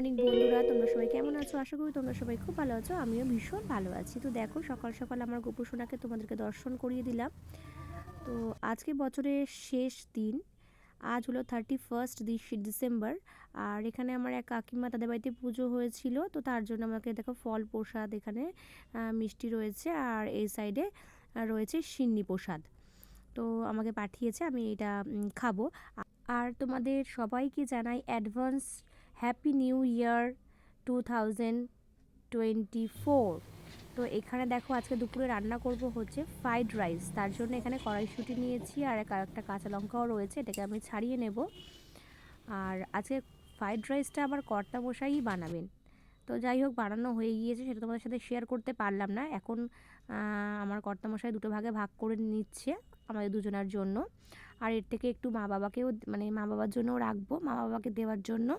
Morning বন্ধুরা, তোমরা সবাই কেমন আছো? আশা করি তোমরা সবাই খুব ভালো আছো, আমিও ভীষণ ভালো আছি। তো দেখো, সকাল সকাল আমার গোপু সোনাকে তোমাদেরকে দর্শন করিয়ে দিলাম। তো আজকে বছরের শেষ দিন, আজ হলো থার্টি ফার্স্ট ডিসেম্বর। আর এখানে আমার এক কাকিমা তাদের বাড়িতে পুজো হয়েছিল, তো তার জন্য আমাকে দেখো ফল প্রসাদ এখানে মিষ্টি রয়েছে। আর এই সাইডে রয়েছে সিন্নি প্রসাদ। তো আমাকে পাঠিয়েছে, আমি এটা খাব। আর তোমাদের সবাইকে জানাই advance happy new year two thousand twenty four তো এখানে দেখো আজকে দুপুরে রান্না করব হচ্ছে ফ্রাইড রাইস তার জন্য এখানে কড়াইশুঁটি নিয়েছি আর এক- একটা কাঁচা লঙ্কাও রয়েছে, এটাকে আমি ছাড়িয়ে নেব। আর আজকে ফ্রাইড রাইসটা আবার কর্তা মশাই বানাবেন। তো যাই হোক, বানানো হয়ে গিয়েছে, সেটা তোমাদের সাথে শেয়ার করতে পারলাম না। এখন আমার কর্তামশাই দুটো ভাগে ভাগ করে নিচ্ছে আমাদের দুজনের জন্য। আর এর থেকে একটু মা বাবাকেও মানে মা বাবার জন্যও রাখব মা বাবাকে দেওয়ার জন্য।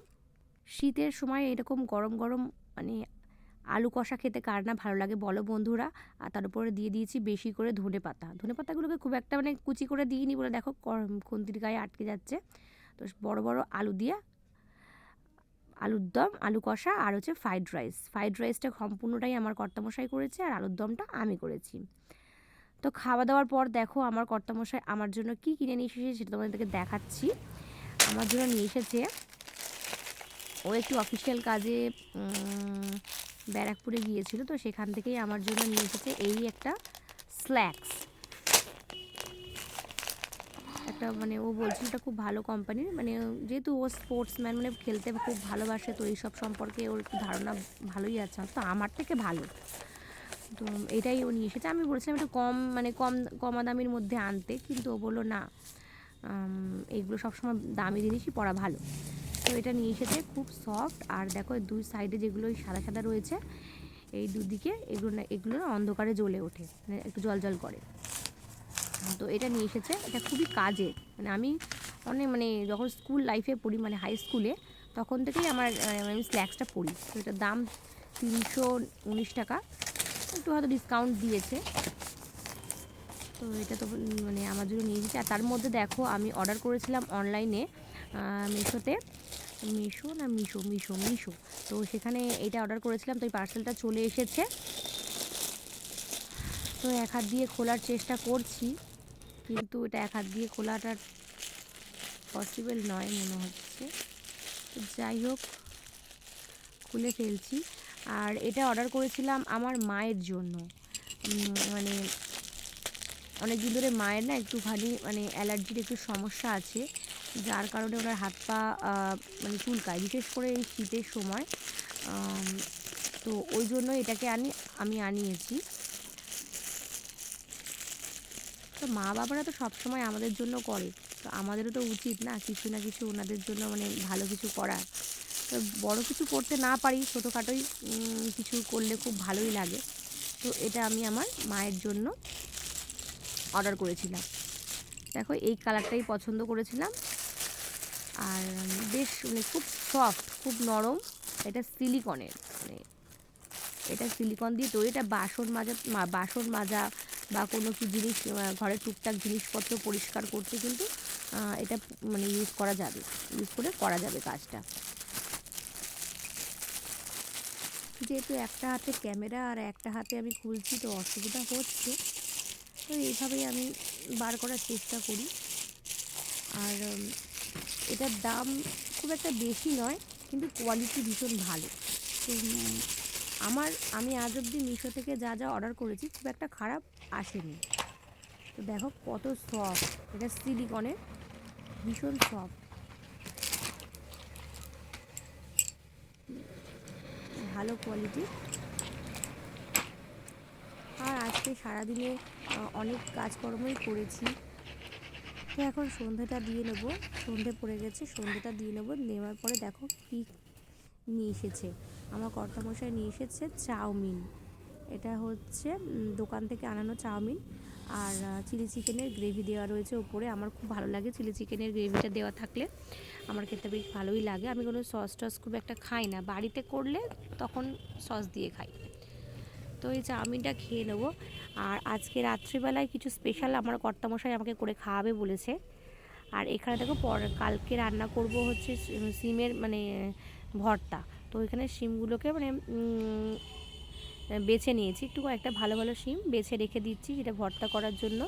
শীতের সময় এরকম গরম গরম মানে আলু কষা খেতে কার না ভালো লাগে বলো বন্ধুরা। আর তার উপরে দিয়ে দিয়েছি বেশি করে ধনে পাতা। ধনে পাতাগুলোকে খুব একটা মানে কুচি করে দিইনি বলে দেখো খুন্তির গায়ে আটকে যাচ্ছে। তো বড় বড় আলু দিয়ে আলুর দম, আলু কষা আর হচ্ছে ফ্রাইড রাইস ফ্রাইড রাইসটা সম্পূর্ণটাই আমার কর্তামশাই করেছে আর আলুর দমটা আমি করেছি। তো খাওয়া দাওয়ার পর দেখো আমার কর্তামশাই আমার জন্য কি কিনে নিয়ে এসেছে সেটা তোমাদেরকে দেখাচ্ছি। আমার জন্য নিয়ে এসেছে ও একটু অফিসিয়াল কাজে ব্যারাকপুরে গিয়েছিল, তো সেখান থেকেই আমার জন্য নিয়ে এসেছে এই একটা স্ল্যাক্স একটা মানে ও বলছিল এটা খুব ভালো কোম্পানির মানে যেহেতু ও স্পোর্টসম্যান মানে খেলতে খুব ভালোবাসে, তো এইসব সম্পর্কে ওর ধারণা ভালোই আছে, তো আমার থেকে ভালো। তো এটাই ও নিয়ে এসেছে। আমি বলছিলাম একটু কম মানে কম, কমা দামির মধ্যে আনতে, কিন্তু ও বলল না এগুলো সবসময় দামি জিনিসই পরা ভালো। এটা নিয়ে এসেছে, খুব সফট আর দেখো দুই সাইডে যেগুলো সাদা সাদা রয়েছে, এই দুদিকে এগুলো না, এগুলো অন্ধকারে জ্বলে ওঠে মানে একটু জল জল করে। তো এটা নিয়ে এসেছে, এটা খুবই কাজে। মানে আমি অনেক মানে যখন স্কুল লাইফে পড়ি মানে হাই স্কুলে তখন থেকেই আমার আমি স্ল্যাক্সটা পড়ি। তো এটার দাম তিনশো উনিশ টাকা। একটু হয়তো ডিসকাউন্ট দিয়েছে। তো এটা তো মানে আমার জন্য নিয়ে এসেছে। আর তার মধ্যে দেখো, আমি অর্ডার করেছিলাম অনলাইনে মিশোতে মিশো না মিশো মিশো মিশো। তো সেখানে এটা অর্ডার করেছিলাম, তো এই পার্সেলটা চলে এসেছে। তো এক হাত দিয়ে খোলার চেষ্টা করছি, কিন্তু এটা এক হাত দিয়ে খোলাটা পসিবল নয় মনে হচ্ছে। যাই হোক, খুলে ফেলছি। আর এটা অর্ডার করেছিলাম আমার মায়ের জন্য। মানে অনেক দিন ধরে মায়ের না একটুখানি মানে অ্যালার্জির একটু সমস্যা আছে, যার কারণে ওনার হাত পা মানে চুলকায়, বিশেষ করে এই শীতের সময়। তো ওই জন্য এটাকে আনি, আমি আনিয়েছি। তো মা বাবারা তো সবসময় আমাদের জন্য করে, তো আমাদেরও তো উচিত না কিছু না কিছু ওনাদের জন্য মানে ভালো কিছু করার তো বড় কিছু করতে না পারি, ছোটোখাটোই কিছু করলে খুব ভালোই লাগে। তো এটা আমি আমার মায়ের জন্য অর্ডার করেছিলাম। দেখো, এই কালারটাই পছন্দ করেছিলাম। আর বেশ মানে খুব সফট খুব নরম। এটা সিলিকনের মানে এটা সিলিকন দিয়ে তৈরি। এটা বাসন মাজা বাসন মাজা বা কোনো কি জিনিস ঘরের টুকটাক জিনিসপত্র পরিষ্কার করতে কিন্তু এটা মানে ইউজ করা যাবে ইউজ করে করা যাবে কাজটা। যেহেতু একটা হাতে ক্যামেরা আর একটা হাতে আমি খুলছি, তো অসুবিধা হচ্ছে। তো এইভাবেই আমি বার করার চেষ্টা করি। আর এটার দাম খুব একটা বেশি নয়, কিন্তু কোয়ালিটি ভীষণ ভালো। তো আমার, আমি আজ অবধি মিশো থেকে যা যা অর্ডার করেছি, খুব একটা খারাপ আসেনি। তো দেখো কত সফট এটা সিলিকনের ভীষণ সফট ভালো কোয়ালিটি আর আজকে সারাদিনে অনেক কাজকর্মই করেছি। তো এখন সন্ধ্যেটা দিয়ে নেব। সন্ধে পড়ে গেছে সন্ধ্যেটা দিয়ে নেব। নেওয়ার পরে দেখো কী নিয়ে এসেছে। আমার কর্তামশাই নিয়ে এসেছে চাউমিন। এটা হচ্ছে দোকান থেকে আনানো চাউমিন। আর চিলি চিকেনের গ্রেভি দেওয়া রয়েছে ওপরে। আমার খুব ভালো লাগে চিলি চিকেনের গ্রেভিটা দেওয়া থাকলে। আমার খেতে বেশ ভালোই লাগে। আমি কোনো সস টস খুব একটা খাই না। বাড়িতে করলে তখন সস দিয়ে খাই। তো এই চাউমিনটা খেয়ে নেব। আর আজকে রাত্রিবেলায় কিছু স্পেশাল আমার কর্তামশাই আমাকে করে খাওয়াবে বলেছে। আর এখানে দেখো পর, কালকে রান্না করব হচ্ছে সিমের মানে ভর্তা। তো এখানে সিমগুলোকে মানে বেছে নিয়েছি। একটু একটা ভালো ভালো সিম বেছে রেখে দিচ্ছি এটা ভর্তা করার জন্য।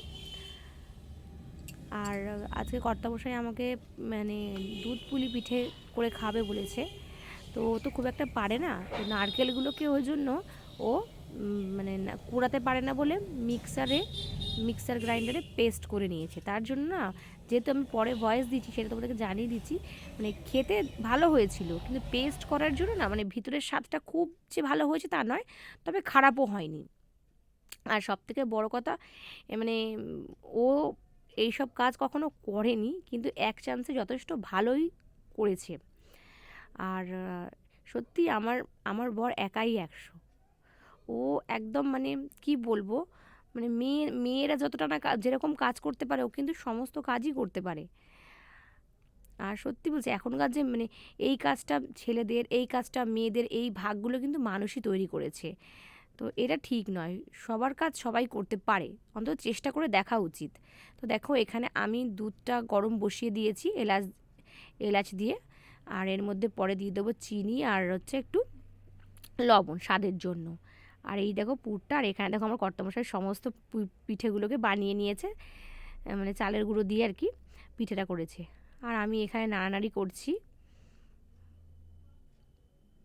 আর আজকে কর্তামশাই আমাকে মানে দুধ পুলি পিঠে করে খাবে বলেছে। তো ও তো খুব একটা পারে না। তো নারকেলগুলোকে ওই জন্য ও মানে কুড়াতে পারে না বলে মিক্সারে, মিক্সার গ্রাইন্ডারে পেস্ট করে নিয়েছে। তার জন্য না, যেহেতু আমি পরে ভয়েস দিচ্ছি, সেটা তোমাদেরকে জানিয়ে দিচ্ছি মানে খেতে ভালো হয়েছিল, কিন্তু পেস্ট করার জন্য না মানে ভিতরের স্বাদটা খুব যে ভালো হয়েছে তা নয়, তবে খারাপও হয়নি। আর সব থেকে বড় কথা মানে ও এইসব কাজ কখনো করেনি, কিন্তু এক চান্সে যথেষ্ট ভালোই করেছে। আর, সত্যি আমার আমার বর একাই একশো। ও একদম মানে কি বলব? মানে মেয়ে, মেয়েরা যতটা না যেরকম কাজ করতে পারে, ও কিন্তু সমস্ত কাজই করতে পারে। আর সত্যি বলছি, এখনকার যে মানে এই কাজটা ছেলেদের, এই কাজটা মেয়েদের, এই ভাগগুলো কিন্তু মানুষই তৈরি করেছে। তো এটা ঠিক নয়, সবার কাজ সবাই করতে পারে, অন্তত চেষ্টা করে দেখা উচিত। তো দেখো, এখানে আমি দুধটা গরম বসিয়ে দিয়েছি, এলাচ এলাচ দিয়ে, আর এর মধ্যে পরে দিয়ে দেবো চিনি আর হচ্ছে একটু লবণ স্বাদের জন্য। আর এই দেখো পুরটা, আর এখানে দেখো আমার কর্তামশাই সমস্ত পিঠেগুলোকে বানিয়ে নিয়েছে মানে চালের গুঁড়ো দিয়ে আর কি পিঠেটা করেছে। আর আমি এখানে নাড়ানাড়ি করছি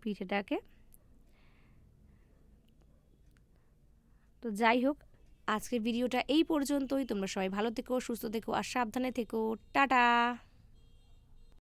পিঠেটাকে। তো যাই হোক, আজকের ভিডিওটা এই পর্যন্তই। তোমরা সবাই ভালো থেকো, সুস্থ থেকো, আর সাবধানে থেকো। টাটা!